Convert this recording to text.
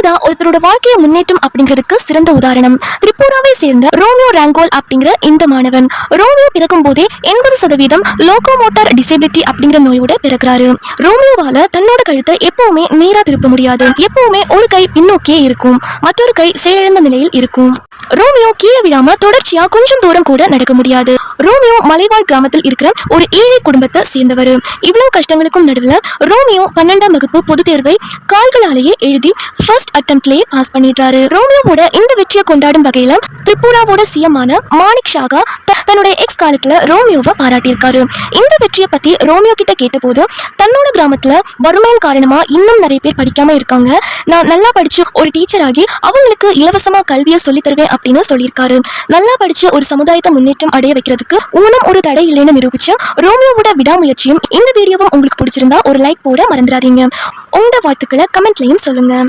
இதுதான் ஒருத்தரோட வாழ்க்கைய முன்னேற்றம் அப்படிங்கிறதுக்கு சிறந்த உதாரணம். திரிபுராவை சேர்ந்த ரோமியோ ரேங்கோல் அப்படிங்கிற இந்த மாணவன். ரோமியோ பிறக்கும் போதே எண்பது சதவீதம் லோகோமோட்டார் டிசபிலிட்டி அப்படிங்கிற நோயோட பிறக்கிறாரு. ரோமியோவால தன்னோட கழுத்தை எப்பவுமே நேரா திருப்ப முடியாது. எப்பவுமே ஒரு கை பின்னோக்கியே இருக்கும். மற்றொரு கை செயலிழந்த நிலையில் இருக்கும். ரோமியோ கீழே விழாம தொடர்ச்சியா கொஞ்சம் தூரம் கூட நடக்க முடியாது. ரோமியோ மலைவாழ் கிராமத்தில் இருக்கிற ஒரு ஏழை குடும்பத்தை சேர்ந்தவர். இவ்வளவு கஷ்டங்களுக்கும் நடுவில் ரோமியோ பன்னெண்டாம் வகுப்பு பொதுத் தேர்வை கால்களாலேயே எழுதி ஃபர்ஸ்ட் அட்டம்ப்ட்லயே பாஸ் பண்ணிடுறாரு. ரோமியோவோட இந்த வெற்றியை கொண்டாடும் வகையில திரிபுராவோட சிஎமான மாணிக் ஷாகா த- தன்னுடைய எக்ஸ் காலத்துல ரோமியோவை பாராட்டியிருக்காரு. இந்த வெற்றியை பத்தி ரோமியோ கிட்ட கேட்டபோது தன்னோட கிராமத்துல வறுமையின் காரணமா இன்னும் நிறைய பேர் படிக்காம இருக்காங்க. நான் நல்லா படிச்சு ஒரு டீச்சர் ஆகி அவங்களுக்கு இலவசமா கல்வியை சொல்லி தருவேன் அப்படின்னு சொல்லியிருக்காரு. நல்லா படிச்சு ஒரு சமுதாயத்தை முன்னேற்றம் அடைய வைக்கிறதுக்கு ஊனம் ஒரு தடை இல்லைன்னு நிரூபிச்சு ரோமியோவோட விடாமுயற்சியும் இந்த வீடியோவும் உங்களுக்கு பிடிச்சிருந்தா ஒரு லைக் போட மறந்துடாதீங்க. உங்களோட வாழ்த்துக்களை கமெண்ட்லையும் சொல்லுங்க.